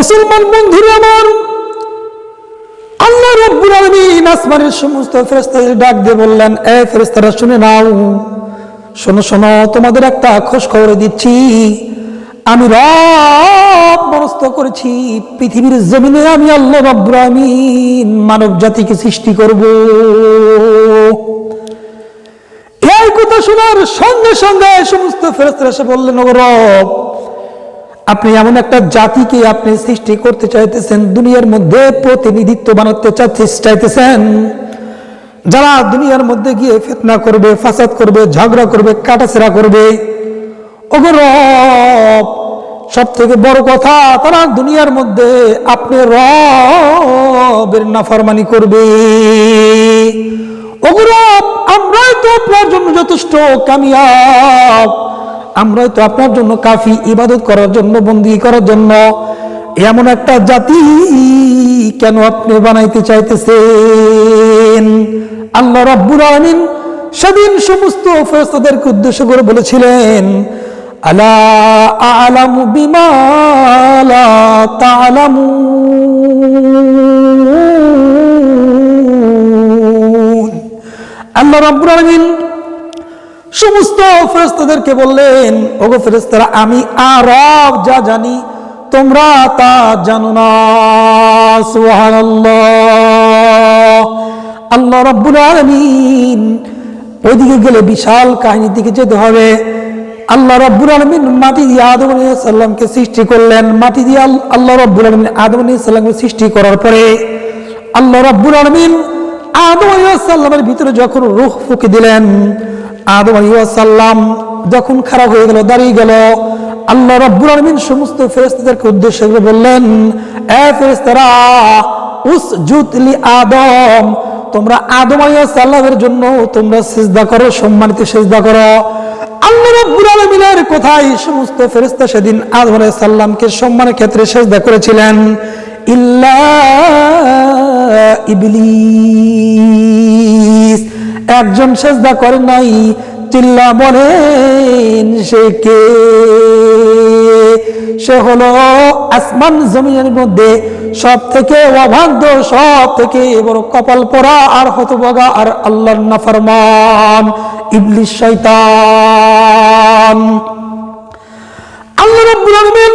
মুসলমান বন্ধুরা আমার, আল্লাহ রব্বুল আলামিন আসমানের সমস্ত ফেরেশতাদের ডাক দিয়ে বললেন, এ ফেরেশতারা, শুনে নাও। শোনো শোনো, তোমাদের একটা খোঁজ খবর দিচ্ছি। আমি রব মনস্থ করেছি, পৃথিবীর জমিনে আমি আল্লাহ রব্বুল আলামিন মানব জাতিকে সৃষ্টি করব। এই কথা শোনার সঙ্গে সঙ্গে সমস্ত ফেরেশতারা এসে বললেন ও রব আপনি এমন একটা জাতিকে আপনি সৃষ্টি করতে চাইতেছেন, দুনিয়ার মধ্যে প্রতিনিধিত্ব বানাতে চাইতেছেন। যারা দুনিয়ার মধ্যে গিয়ে ফেতনা করবে, ফাসাদ করবে, ঝগড়া করবে, কাটাছেড়া করবে সব থেকে বড় কথা, তারা দুনিয়ার মধ্যে আপনি রবের নাফরমানি করবে। ওগো রব, আমরাই তো আপনার জন্য যথেষ্ট কামিয়াব। আমরাই তো আপনার জন্য কাফি, ইবাদত করার জন্য, বন্দি করার জন্য। এমন একটা জাতি কেন আপনি বানাইতে চাইতেছেন? আল্লাহ রাব্বুল আলামিন সেদিন সমস্ত ফেরেশতাদেরকে উদ্দেশ্য করে বলেছিলেন, আলা আলামু বিমা লা তাআলামুন আল্লাহ রাব্বুল আলামিন সমস্ত ফেরেস্তাদেরকে বললেন, ওগো ফেরেস্তারা আমি আরব যা জানি, তোমরা তা জানো না। আল্লাহ রাব্বুল আলামিন ওইদিকে গেলে বিশাল কাহিনীর দিকে যেতে হবে। আল্লাহ রাব্বুল আলামিন মাটি দিয়ে আদম আলাইহিস সৃষ্টি করলেন। মাটি দিয়ে আল্লাহ রাব্বুল আলামিন আদম আলাইহিস সৃষ্টি করার পরে আল্লাহ রাব্বুল আলামিন আদম সালামের ভিতরে যখন রুখ ফুঁকে দিলেন আদম সাল্লাম যখন খারাপ হয়ে গেল, দাঁড়িয়ে গেল, আল্লাহ রব্বুল আলমিন সমস্ত ফেরেস্তাদেরকে উদ্দেশ্য করে বললেন আদম, তোমরা আদম সাল্লামের জন্য তোমরা সেজদা করো, সম্মানিত সেজদা করো। আল্লাহ রব্বুল আলমিনের কোথায় সমস্ত ফেরেস্তা সেদিন আদম সাল্লামকে সম্মানের ক্ষেত্রে সেজদা করেছিলেন, ইল্লা ইবলিস। একজন সেজদা করে নাই চিল্লা বলেন সে কে? সে হলো আসমান জমিনের মধ্যে সব থেকে অভাগ্য সব থেকে বড় কপাল পরা আর হতভাগা আর আল্লাহর নাফরমান, ইবলিস শয়তান। আল্লাহ রাব্বুল আলামিন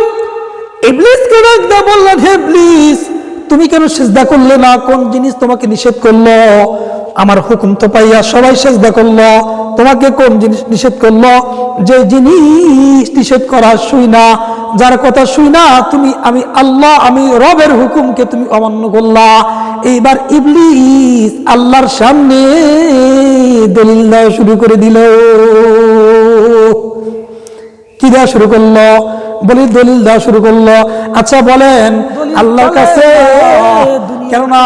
ইবলিসকে ডাক দিয়ে বললেন, হে ইবলিস, তুমি কেন সেজদা করলে না? কোন জিনিস তোমাকে নিষেধ করল? আমার হুকুম তো পাইয়া সবাই সেজদা করল তোমাকে কোন জিনিস নিষেধ করল? যে জিনিস নিষেধ করা শুই না যার কথা শুই না তুমি আমি আল্লাহ আমি রবের হুকুমকে তুমি অমান্য করলা। এইবার ইবলিস আল্লাহর সামনে দলিল দেওয়া শুরু করে দিল। কি দেওয়া শুরু করল? বলি দলিল দেওয়া শুরু করল। আচ্ছা বলেন আল্লাহর কাছে কেননা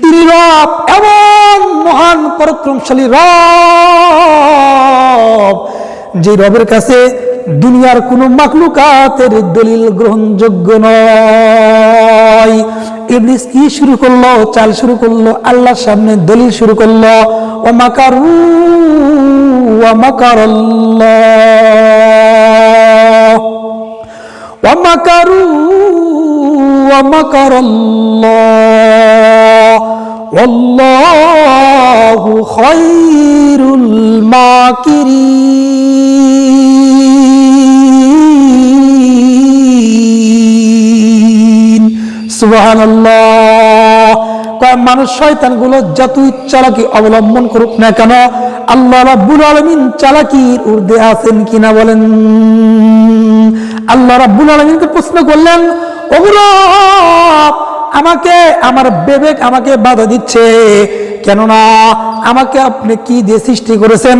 তিনি রব, এমন মহান পরাক্রমশালী রব, যে রবের কাছে দুনিয়ার কোন মাকলুকাতের দলিল গ্রহণযোগ্য নয়। ইবলিস কি শুরু করল? চাল শুরু করল? আল্লাহর সামনে দলিল শুরু করল? ও মাকারু ও মাকারাল্লাহ ومكروا ومكر الله والله خير الماكرين سبحان الله কয় মানুষ শয়তান গুলো যতই চালাকি অবলম্বন করুক না কেন আল্লাহ রাব্বুল আলামিন চালাকির ঊর্ধ্বে আছেন কিনা বলেন আল্লাহ রাব্বুল আলামিনকে প্রশ্ন করলেন ওগো রব, আমাকে আমার বিবেক আমাকে বাধা দিচ্ছে। কেননা আমাকে আপনি কি দিয়ে সৃষ্টি করেছেন?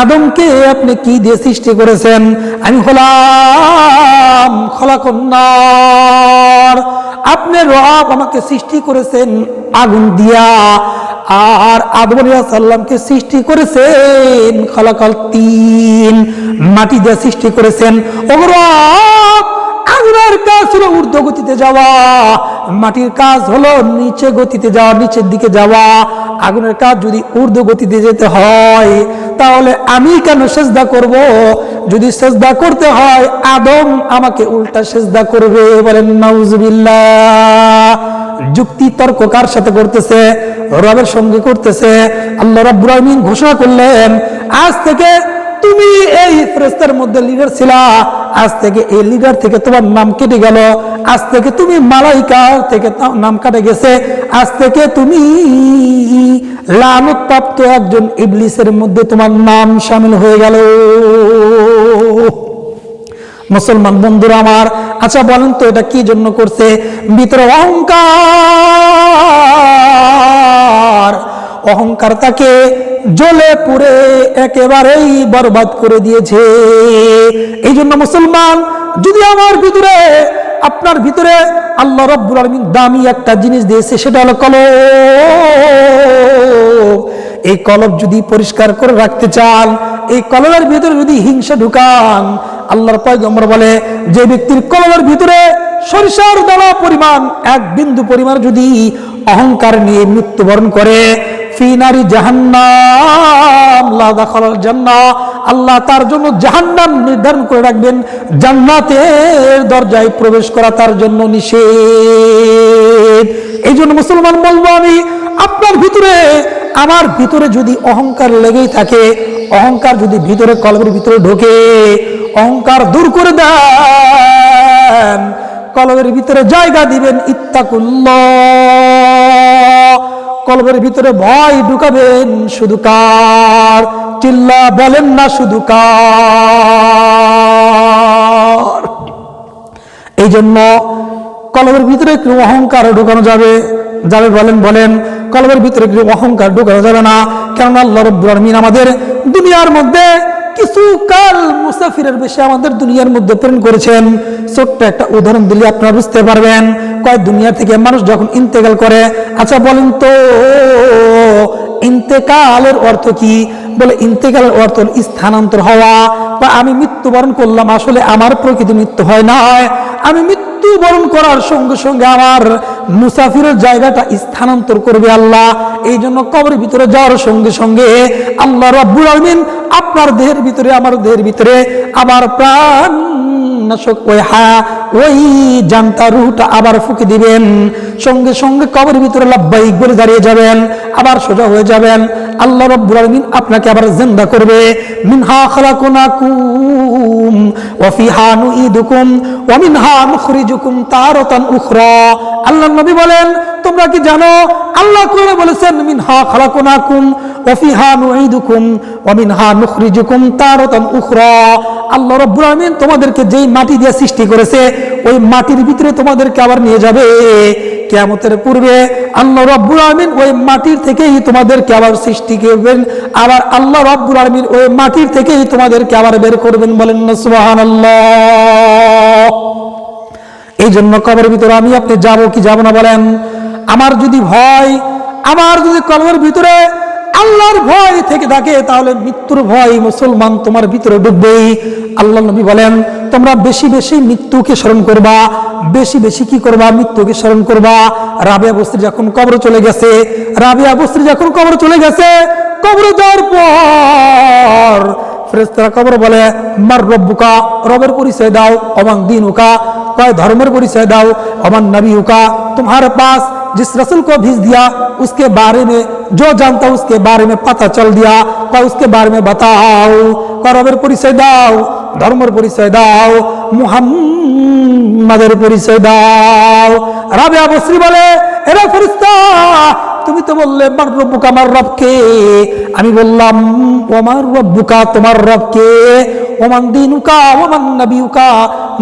আদমকে আপনি কি দিয়ে সৃষ্টি করেছেন? আমি হলাম খলাকন্যার আপনি রব আমাকে সৃষ্টি করেছেন আগুন দিয়া। আর আদম সাল্লামকে সৃষ্টি করেছেন খলাকাল তিন। মাটি দিয়ে সৃষ্টি করেছেন। আগুনের কাজ ঊর্ধ্ব গতিতে যাওয়া। মাটির কাজ হলো নিচে গতিতে যাওয়া, নিচের দিকে যাওয়া। আগুনের কাজ যদি গতিতে যেতে হয়, তাহলে আমি কেন সেজদা করব? যদি সেজদা করতে হয়, আদম আমাকে উল্টা সেজদা করবে। বলেন যুক্তি তর্ক কার সাথে করতেছে? রবের সঙ্গে করতেছে, আল্লাহ রাব্বুল ঘোষণা করলেন, আজ থেকে তুমি এই ফেরেস্তার মধ্যে লিডার ছিলা, আজ থেকে এই লিডার থেকে তোমার নাম কেটে গেল, আজ থেকে তুমি মালাইকা থেকে নাম কাটে গেছে, আজ থেকে তুমি লানতপ্রাপ্ত একজন ইবলিসের মধ্যে তোমার নাম সামিল হয়ে গেল। মুসলমান বন্ধুরা আমার আচ্ছা বলেন তো এটা কি জন্য করছে? ভিতরে অহংকার। অহংকার তাকে জ্বলে পুড়ে একেবারেই বরবাদ করে দিয়েছে। এই জন্য মুসলমান, যদি আমার ভিতরে, আপনার ভিতরে আল্লাহ রব্বুল আলমিন দামি একটা জিনিস দিয়েছে, সেটা হলো কলব। এই কলব যদি পরিষ্কার করে রাখতে চান, এই কলবের ভিতরে যদি হিংসা ঢুকান, আল্লাহর পয়গম্বর বলে, যে ব্যক্তির কলবের ভিতরে সরিষার দানা পরিমাণ, এক বিন্দু পরিমাণ যদি অহংকার নিয়ে মৃত্যুবরণ করে ফিনারি জাহান্নাম দাখালাল আল্লাহ তার জন্য জাহান্নাম নির্ধারণ করে রাখবেন, জান্নাতের দরজায় প্রবেশ করা তার জন্য নিষেধ। এই জন্য মুসলমান বলব আমি, আপনার ভিতরে, আমার ভিতরে যদি অহংকার লেগেই থাকে, অহংকার যদি ভিতরে কলবের ভিতরে ঢোকে, অহংকার দূর করে দেন, কলবের ভিতরে জায়গা দিবেন, ইত্তাকুল্লাহ। কলবের ভিতরে ভয় ঢুকাবেন শুধু কার? চিল্লা বলেন না শুধু কার? এই জন্য কলবের ভিতরে একটু অহংকার ঢুকানো যাবে। যাবে বলেন বলেন, কলবের ভিতরে একটু অহংকার ঢুকানো যাবে না। কেননা আল্লাহ আমাদের দুনিয়ার মধ্যে কিছু কাল মুসাফিরের বেশি আমাদের দুনিয়ার মধ্যে প্রেরণ করেছেন। ছোট্ট একটা উদাহরণ দিলে আপনারা বুঝতে পারবেন। কয় দুনিয়া থেকে মানুষ যখন ইন্তেকাল করে আচ্ছা বলেন তো, ইন্তেকালের অর্থ কি? বলে, ইন্তেকালের অর্থ স্থানান্তর হওয়া, বা আমি মৃত্যুবরণ করলাম, আসলে আমার প্রকৃতি মৃত্যু হয় না আমি মৃত্যুবরণ করার সঙ্গে সঙ্গে আমার মুসাফিরের জায়গাটা স্থানান্তর করবে আল্লাহ। এই জন্য কবরের ভিতরে যাওয়ার সঙ্গে সঙ্গে আল্লাহ রব্বুল আলমিন আপনার দেহের ভিতরে, আমার দেহের ভিতরে, আমার প্রাণ নাশক ওই হা, ওই জানতা রুহটা আবার ফুকে দিবেন। সঙ্গে সঙ্গে কবরের ভিতরে লাভবাহিক বলে দাঁড়িয়ে যাবেন, আবার সোজা হয়ে যাবেন। আল্লাহ রব্বুল আলমিন আপনাকে আবার জিন্দা করবে। মিনহা খালাকুনাকুম, ওয়া ফিহা নুঈদুকুম, ওয়া মিনহা নুখরিজুকুম তারাতান উখরা। আল্লাহ নবী বলেন তোমরা কি জানো? আল্লাহ কোরআনে বলেছেন, মিনহা খালাকুনাকুম ওয়া ফিহা নুঈদুকুম ওয়া নুখরিজুকুম তারাতান উখরা। আল্লাহ রব্বুল তোমাদেরকে যেই মাটি দিয়ে সৃষ্টি করেছে, ওই মাটির ভিতরে তোমাদেরকে আবার নিয়ে যাবে। কিয়ামতের পূর্বে আল্লাহ ওই মাটির থেকেই তোমাদেরকে আবার সৃষ্টি করবেন। আবার আল্লাহ ওই মাটির থেকেই তোমাদেরকে আবার বের করবেন বলেন এই জন্য কবরের ভিতরে আমি, আপনি যাব কি যাব না বলেন? আমার যদি ভয়, আমার যদি কলমের ভিতরে আল্লাহর ভয় থেকে থাকে, তাহলে মৃত্যুর ভয় মুসলমান তোমার ভিতরে ডুববেই। আল্লাহ নবী বলেন, তোমরা বেশি বেশি মৃত্যুকে স্মরণ করবা, বেশি বেশি কি করবা? মৃত্যুকে স্মরণ করবা। রাবিয়া বস্ত্রী যখন কবর চলে গেছে, রাবিয়া বস্ত্রী যখন কবর চলে গেছে, কবর যাওয়ার পর ফ্রেস্তারা কবর বলে, মার রব্বুকা, রবের পরিচয় দাও, অমান দিন উকা কয় ধর্মের পরিচয় দাও, অমান নবী উকা তোমার পাশ जिस रसूल को भेज दिया उसके बारे में जो जानता उसके बारे में पता चल दिया कय उसके बारे में बताओ কয় রবের পরিচয় দাও ধর্মের পরিচয় দাও মুহাম্মাদের পরিচয় দাও রাবিয়া বসরি বলে এরা ফেরেশতা, তুমি তো বললে আমার রব্বুকা, আমার রবকে। আমি বললাম, ওমার রব্বুকা, তোমার রবকে। ওমান দিনুকা, ওমান নবীকা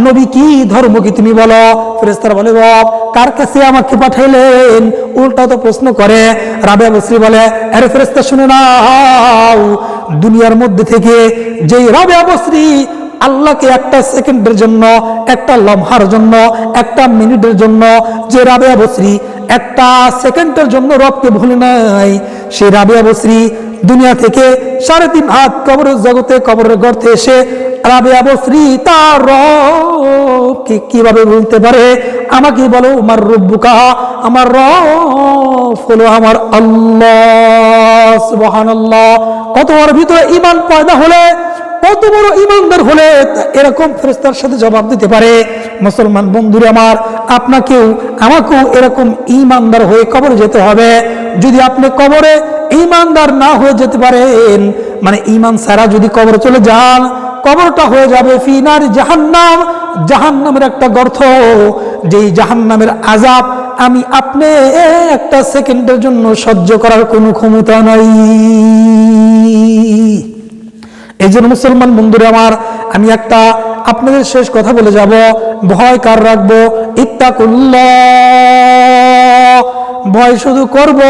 নবী কি ধর্ম কি তুমি বলো? ফেরেস্তারা বলে, রব, কার কাছে আমাকে পাঠাইলেন? উল্টা তো প্রশ্ন করে। রাবে বসরি বলে, আরে ফেরেস্তা শুনে নাও, দুনিয়ার মধ্যে থেকে যেই রাবে বসরি আল্লাহকে একটা সেকেন্ডের জন্য, একটা লম্হার জন্য, একটা মিনিটের জন্য যে রাবেয়া বসরি একটা সেকেন্ডের জন্য রবকে ভুলে নাই। সেই রাবেয়া বসরি দুনিয়া থেকে সাড়ে তিন হাত কবরের জগতে, কবরের গর্তে এসে কীভাবে বলতে পারে? আমাকে বলো আমার রব্বুকা, আমার হলো আমার আল্লাহ, সুবহানাল্লাহ। কত বড় ভিতরে ইমান পয়দা হলে, কত বড় ইমানদার হলে এরকম ফেরেস্তার সাথে জবাব দিতে পারে। মুসলমান বন্ধুরা আমার, আপনাকেও, আমাকেও এরকম ইমানদার হয়ে কবরে যেতে হবে। যদি আপনি কবরে ইমানদার না হয়ে যেতে পারেন মানে ইমান সারা যদি কবরে চলে যান কবরটা হয়ে যাবে ফিনার জাহান্নাম। জাহান্নামের একটা গর্ত। যেই জাহান্নামের আজাব আমি আপনি একটা সেকেন্ডের জন্য সহ্য করার কোনো ক্ষমতা নাই। এই জন্য মুসলমান বন্ধুরা আমার, আমি একটা আপনাদের শেষ কথা বলে যাব। ভয় কার রাখব? ইত্তাকুল্লাহ। ভয় শুধু করব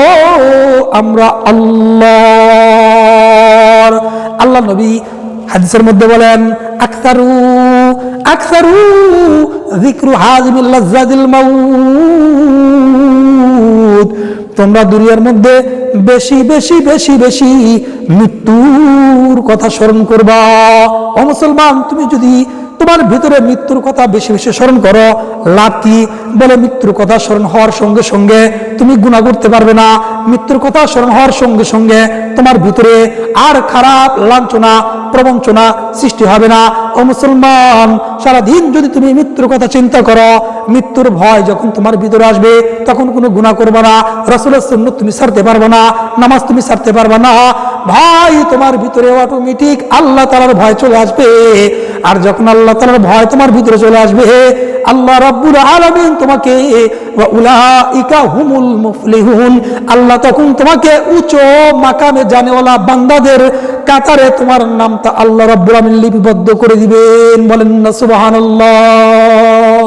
আমরা আল্লাহ আল্লাহ নবী হাদিসের মধ্যে বলেন, আকসারু আকসারু যিকরু হাজিমিল তোমরা দুনিয়ার মধ্যে বেশি বেশি বেশি বেশি মৃত্যুর কথা স্মরণ করবা। ও মুসলমান, তুমি যদি তোমার ভিতরে মৃত্যুর কথা বেশি বেশি স্মরণ করো, লাভ কি? বলে মৃত্যুর কথা স্মরণ হওয়ার সঙ্গে সঙ্গে তুমি গুণা করতে পারবে না। মৃত্যুর কথা স্মরণ হওয়ার সঙ্গে সঙ্গে তোমার ভিতরে আর খারাপ লাঞ্ছনা, প্রবঞ্চনা সৃষ্টি হবে না। ও মুসলমান, সারাদিন যদি তুমি মৃত্যুর কথা চিন্তা করো, মৃত্যুর ভয় যখন তোমার ভিতরে আসবে, তখন কোনো গুণা করবে না। রসুলের সুন্নত তুমি ছাড়তে পারবে না, নামাজ তুমি সারতে পারবে না। ভাই, তোমার ভিতরে অটোমেটিক আল্লাহ তালার ভয় চলে আসবে। আর যখন আল্লাহ তালার ভয় তোমার ভিতরে চলে আসবে আল্লাহ রাব্বুল আলামিন তোমাকে উলাইকা হুমুল মুফলিহুন। আল্লাহ তখন তোমাকে উচ্চ মাকামে জানেওয়ালা বান্দাদের কাতারে তোমার নামটা আল্লাহ রাব্বুল আলামিন লিপিবদ্ধ করে দিবেন। বলেন না, সুবহানাল্লাহ।